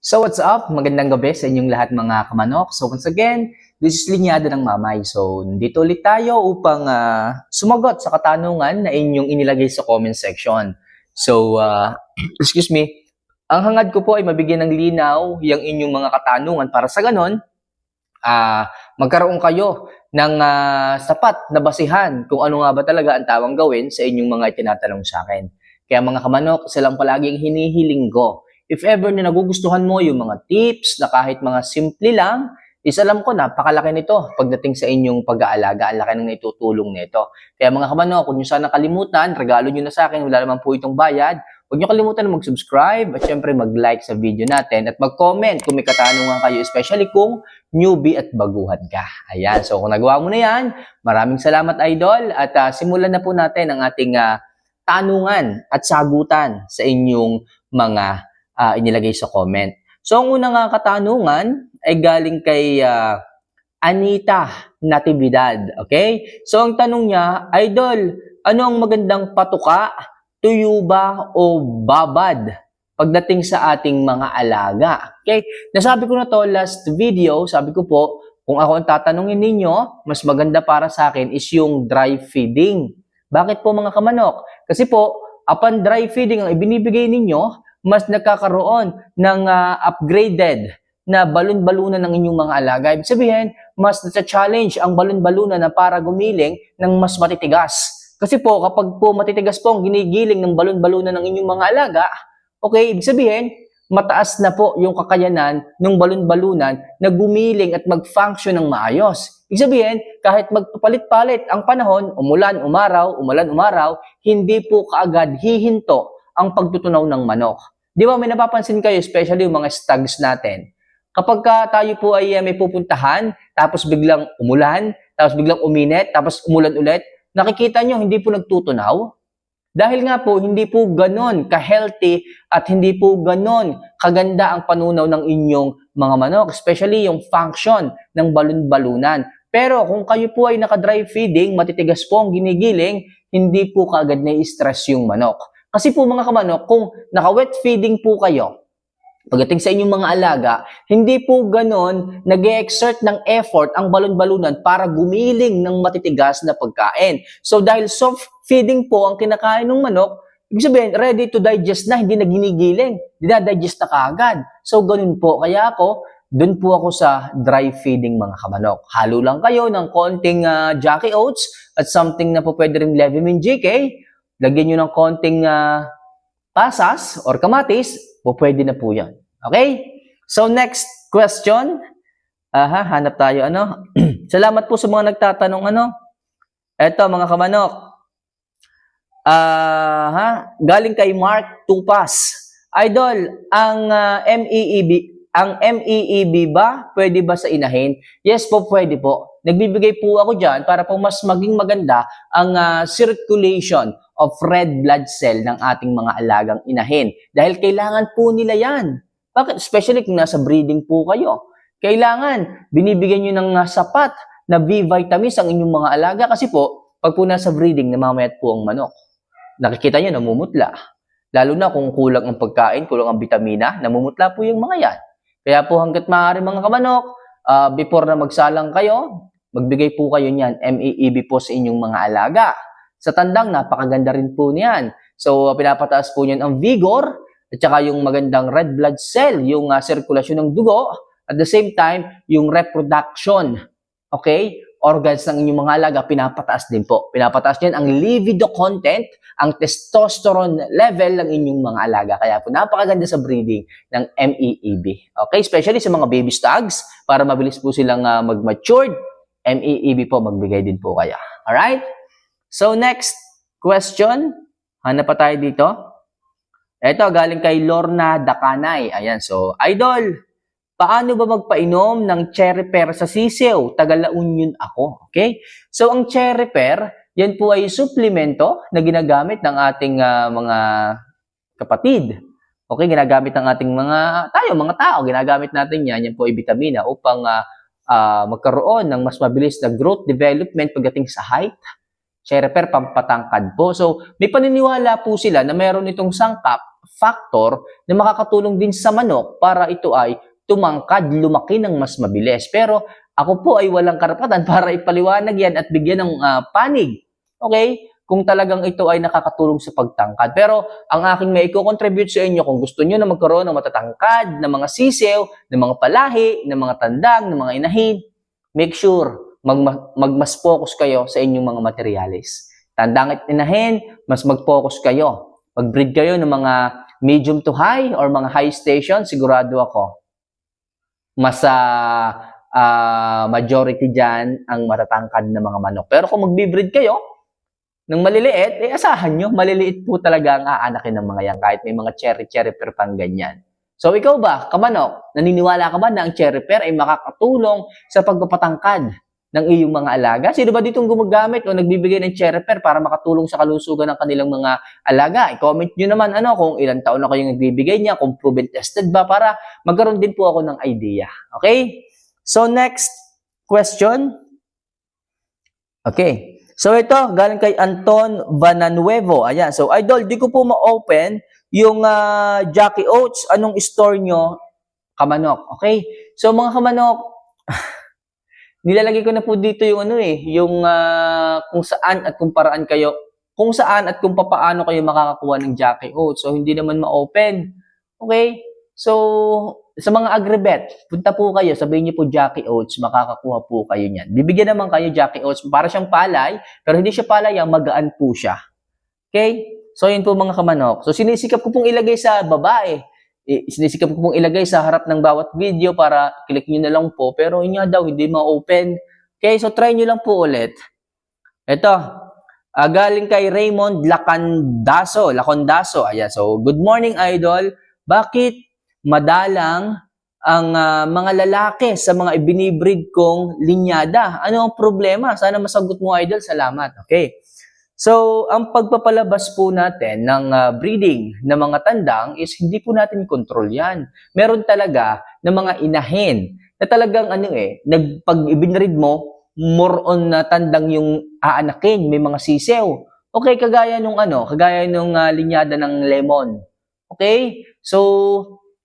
So what's up? Magandang gabi sa inyong lahat mga kamanok. So once again, this is Linyada ng Mamay. So dito ulit tayo upang ah, sumagot sa katanungan na inyong inilagay sa comment section. So, ah, excuse me, ang hangad ko po ay mabigyan ng linaw yung inyong mga katanungan para sa ganon, ah, magkaroon kayo ng ah, sapat na basihan kung ano nga ba talaga ang tawang gawin sa inyong mga itinatanong sa akin. Kaya mga kamanok, isa lang palaging hinihiling ko if ever na nagugustuhan mo yung mga tips na kahit mga simple lang, is alam ko, napakalaki nito pagdating sa inyong pag-aalaga. Ang laki ng naitutulong nito. Kaya mga kabano, kung nyo sana kalimutan, regalo nyo na sa akin, wala naman po itong bayad. Huwag nyo kalimutan na mag-subscribe at syempre mag-like sa video natin at mag-comment kung may katanungan kayo, especially kung newbie at baguhan ka. Ayan, so kung nagawa mo na yan, maraming salamat idol at ah, simulan na po natin ang ating ah, tanungan at sagutan sa inyong mga ah, inilagay sa comment. So, ang unang nga katanungan ay galing kay ah, Anita Natividad. Okay? So, ang tanong niya, Idol, ano ang magandang patuka, tuyo ba o babad pagdating sa ating mga alaga? Okay? Nasabi ko na to last video, sabi ko po, kung ako ang tatanungin ninyo, mas maganda para sa akin is yung dry feeding. Bakit po mga kamanok? Kasi po, upon dry feeding ang ibinibigay ninyo, mas nagkakaroon ng ah, upgraded na balon-balunan ng inyong mga alaga. Ibig sabihin, mas na-challenge ang balon-balunan na para gumiling ng mas matitigas. Kasi po, kapag po matitigas po ang ginigiling ng balon-balunan ng inyong mga alaga, okay, ibig sabihin, mataas na po yung kakayanan ng balon-balunan na gumiling at mag-function ng maayos. Ibig sabihin, kahit magpapalit-palit ang panahon, umulan, umaraw, umulan, umaraw, hindi po kaagad hihinto ang pagtutunaw ng manok. Di ba may napapansin kayo, especially yung mga stags natin. Kapag ka tayo po ay uh, may pupuntahan, tapos biglang umulan, tapos biglang uminit, tapos umulan ulit, nakikita nyo, hindi po nagtutunaw. Dahil nga po, hindi po ganon ka-healthy at hindi po ganon kaganda ang panunaw ng inyong mga manok, especially yung function ng balon-balunan. Pero kung kayo po ay naka-dry feeding, matitigas po ang ginigiling, hindi po kaagad na-stress yung manok. Kasi po mga kamanok, kung naka-wet feeding po kayo, pagdating sa inyong mga alaga, hindi po ganon nag exert ng effort ang balon-balunan para gumiling ng matitigas na pagkain. So dahil soft feeding po ang kinakain ng manok, ibig sabihin, ready to digest na, hindi na ginigiling. Dinadigest na kaagad. So ganun po. Kaya ako, dun po ako sa dry feeding mga kamanok. Halo lang kayo ng konting uh, Jackie Oats at something na po pwede rin Levimin GK. Lagyan nyo ng konting uh, pasas or kamatis, po pwede na po yan. Okay? So next question. Aha, hanap tayo ano. Salamat po sa mga nagtatanong ano. Eto mga kamanok. Aha, galing kay Mark Tupas. Idol, ang uh, MEEB ang MEEB ba pwede ba sa inahin? Yes po, pwede po. Nagbibigay po ako diyan para po mas maging maganda ang uh, circulation of red blood cell ng ating mga alagang inahin. Dahil kailangan po nila yan. Bakit? Especially kung nasa breeding po kayo. Kailangan, binibigyan nyo ng sapat na B vitamins ang inyong mga alaga kasi po, pag po nasa breeding, namamayat po ang manok. Nakikita nyo, namumutla. Lalo na kung kulang ang pagkain, kulang ang vitamina, namumutla po yung mga yan. Kaya po hanggat maaari mga kamanok, uh, before na magsalang kayo, magbigay po kayo niyan, MEEB po sa inyong mga alaga. Sa tandang, napakaganda rin po niyan. So, pinapataas po niyan ang vigor, at saka yung magandang red blood cell, yung uh, sirkulasyon ng dugo, at the same time, yung reproduction, okay, organs ng inyong mga alaga, pinapataas din po. Pinapataas niyan ang libido content, ang testosterone level ng inyong mga alaga. Kaya po, napakaganda sa breeding ng MEEB. Okay, especially sa mga baby stags, para mabilis po silang uh, mag-matured, MEEB po, magbigay din po kaya. Alright? So, next question. Hanap pa tayo dito. Ito, galing kay Lorna Dakanay. Ayan, so, Idol, paano ba magpainom ng cherry pear sa sisiw? Taga La Union ako. Okay? So, ang cherry pear, yan po ay suplemento na ginagamit ng ating uh, mga kapatid. Okay, ginagamit ng ating mga, tayo, mga tao, ginagamit natin yan. Yan po ay vitamina upang uh, uh, magkaroon ng mas mabilis na growth development pagdating sa height, cherry pear pampatangkad po. So, may paniniwala po sila na meron itong sangkap factor na makakatulong din sa manok para ito ay tumangkad, lumaki ng mas mabilis. Pero ako po ay walang karapatan para ipaliwanag yan at bigyan ng ah, panig. Okay? Kung talagang ito ay nakakatulong sa pagtangkad. Pero ang aking may contribute sa inyo kung gusto nyo na magkaroon ng matatangkad, ng mga sisew, ng mga palahi, ng mga tandang, ng mga inahin, make sure mag, magmas focus kayo sa inyong mga materyales. Tandang at inahin, mas mag-focus kayo. Mag-breed kayo ng mga medium to high or mga high station, sigurado ako. Mas ah, ah, majority dyan ang matatangkad na mga manok. Pero kung magbi-breed kayo ng maliliit, eh asahan nyo, maliliit po talaga ang aanakin ng mga yan kahit may mga cherry-cherry pear pang ganyan. So ikaw ba, kamanok, naniniwala ka ba na ang cherry pear ay makakatulong sa pagpapatangkad ng iyong mga alaga? Sino ba ditong gumagamit o nagbibigay ng cherry pear para makatulong sa kalusugan ng kanilang mga alaga? I-comment nyo naman ano kung ilang taon na kayong nagbibigay niya, kung proven tested ba para magkaroon din po ako ng idea. Okay? So next question. Okay. So ito, galing kay Anton Bananuevo. Ayan. So idol, di ko po ma-open yung ah, Jackie Oats. Anong store nyo? Kamanok. Okay? So mga kamanok, nilalagay ko na po dito yung ano eh, yung ah, kung saan at kung paraan kayo, kung saan at kung papaano kayo makakakuha ng Jackie Oats. So hindi naman ma-open. Okay? So, sa mga agribet, punta po kayo, sabihin niyo po Jackie Oats, makakakuha po kayo niyan. Bibigyan naman kayo Jackie Oats, para siyang palay, pero hindi siya palay, ang magaan po siya. Okay? So, yun po mga kamanok. So, sinisikap ko pong ilagay sa babae. Eh, sinisikap ko pong ilagay sa harap ng bawat video para click nyo na lang po. Pero yun nga daw, hindi ma-open. Okay, so try nyo lang po ulit. Ito, ah, galing kay Raymond Lacandaso. Lacondaso. Ayan, so good morning idol. Bakit madalang ang ah, mga lalaki sa mga ibinibreed kong linyada? Ano ang problema? Sana masagot mo idol. Salamat. Okay. So, ang pagpapalabas po natin ng ah, breeding ng mga tandang is hindi po natin control yan. Meron talaga ng mga inahin na talagang ano eh, nag, pag ibinread mo, more on na tandang yung aanakin, may mga sisew. Okay, kagaya nung ano, kagaya nung ah, linyada ng lemon. Okay? So,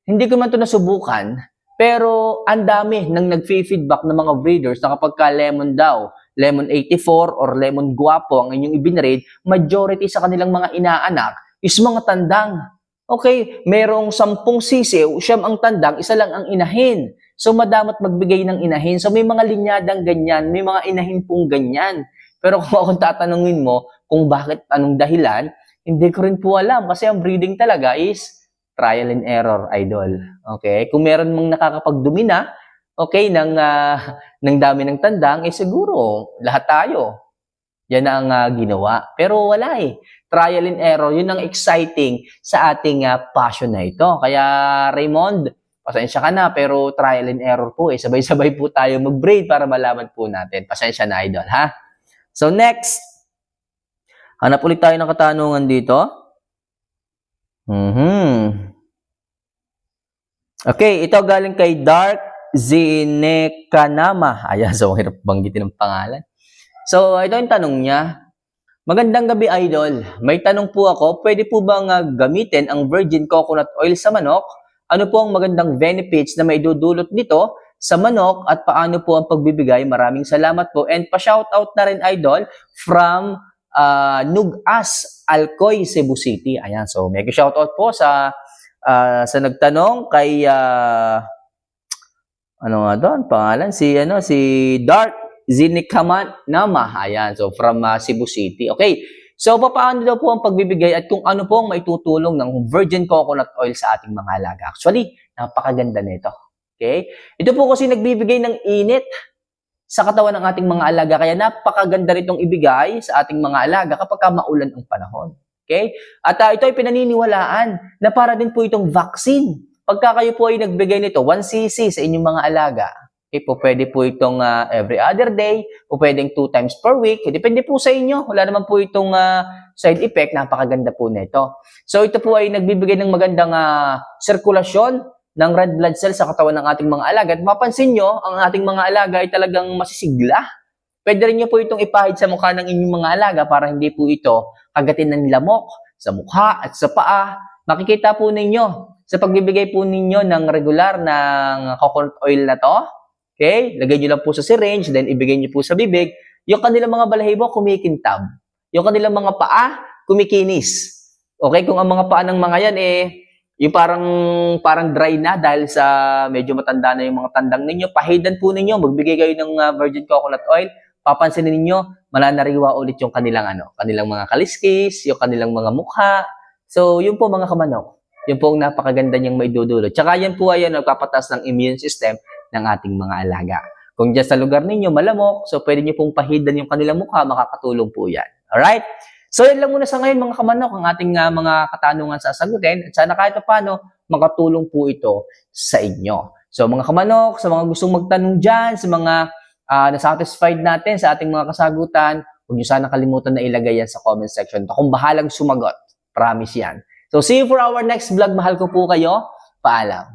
hindi ko man ito nasubukan, pero ang dami nang nag-feedback ng mga breeders na kapag ka lemon daw, lemon 84 or lemon guwapo ang inyong ibinrade, majority sa kanilang mga inaanak is mga tandang. Okay, merong sampung sisiw, siyam ang tandang, isa lang ang inahin. So madamat magbigay ng inahin. So may mga linyadang ganyan, may mga inahin pong ganyan. Pero kung akong tatanungin mo kung bakit, anong dahilan, hindi ko rin po alam kasi ang breeding talaga is trial and error, idol. Okay? Kung meron mong nakakapagdumina, okay, ng, ah, ng dami ng tandang, eh siguro, lahat tayo. Yan ang ah, ginawa. Pero wala eh. Trial and error, yun ang exciting sa ating ah, passion na ito. Kaya, Raymond, pasensya ka na, pero trial and error po eh. Sabay-sabay po tayo mag-breed para malaman po natin. Pasensya na, idol, ha? So, next. Hanap ulit tayo ng katanungan dito. Mhm. Okay, ito galing kay Dark Zinekanama. Ayan, so ang hirap banggitin ng pangalan. So, ito yung tanong niya. Magandang gabi, Idol. May tanong po ako, pwede po bang ah, gamitin ang virgin coconut oil sa manok? Ano po ang magandang benefits na may dudulot nito sa manok at paano po ang pagbibigay? Maraming salamat po. And pa-shoutout na rin, Idol, from uh, Nugas, Alcoy, Cebu City. Ayan, so may shoutout po sa ah, sa nagtanong kay ah, ano nga doon, pangalan si ano si Dark Zinikaman Nama. Ayan, so from ah, Cebu City. Okay. So paano daw po ang pagbibigay at kung ano po ang maitutulong ng virgin coconut oil sa ating mga alaga? Actually, napakaganda nito. Okay? Ito po kasi nagbibigay ng init sa katawan ng ating mga alaga. Kaya napakaganda nitong ibigay sa ating mga alaga kapag ka maulan ang panahon. Okay? At ah, ito ay pinaniniwalaan na para din po itong vaccine. Pagka kayo po ay nagbigay nito, 1 cc sa inyong mga alaga, okay po, pwede po itong ah, every other day, o pwedeng 2 times per week. Depende po sa inyo. Wala naman po itong ah, side effect. Napakaganda po nito. So ito po ay nagbibigay ng magandang ah, sirkulasyon ng red blood cells sa katawan ng ating mga alaga. At mapansin nyo, ang ating mga alaga ay talagang masisigla. pwede rin nyo po itong ipahid sa mukha ng inyong mga alaga para hindi po ito kagatin ng lamok sa mukha at sa paa. Makikita po ninyo sa pagbibigay po ninyo ng regular ng coconut oil na to. Okay? Lagay nyo lang po sa syringe, then ibigay nyo po sa bibig. Yung kanilang mga balahibo kumikintab. Yung kanilang mga paa kumikinis. Okay? Kung ang mga paa ng mga yan eh, yung parang parang dry na dahil sa medyo matanda na yung mga tandang ninyo, pahidan po ninyo, magbigay kayo ng uh, virgin coconut oil, papansinin ninyo, mananariwa ulit yung kanilang ano, kanilang mga kaliskis, yung kanilang mga mukha. So, yun po mga kamanok. Yun po ang napakaganda niyang maidudulot. Tsaka yan po ay nagpapatas ng immune system ng ating mga alaga. Kung dyan sa lugar ninyo malamok, so pwede niyo pong pahidan yung kanilang mukha, makakatulong po yan. Alright? So, yan lang muna sa ngayon mga kamanok, ang ating uh, mga katanungan sa sagutin. At sana kahit paano, makatulong po ito sa inyo. So, mga kamanok, sa mga gustong magtanong dyan, sa mga uh, nasatisfied natin sa ating mga kasagutan, huwag niyo sana kalimutan na ilagay yan sa comment section. Akong bahalang sumagot. Promise yan. So, see you for our next vlog. Mahal ko po kayo. Paalam.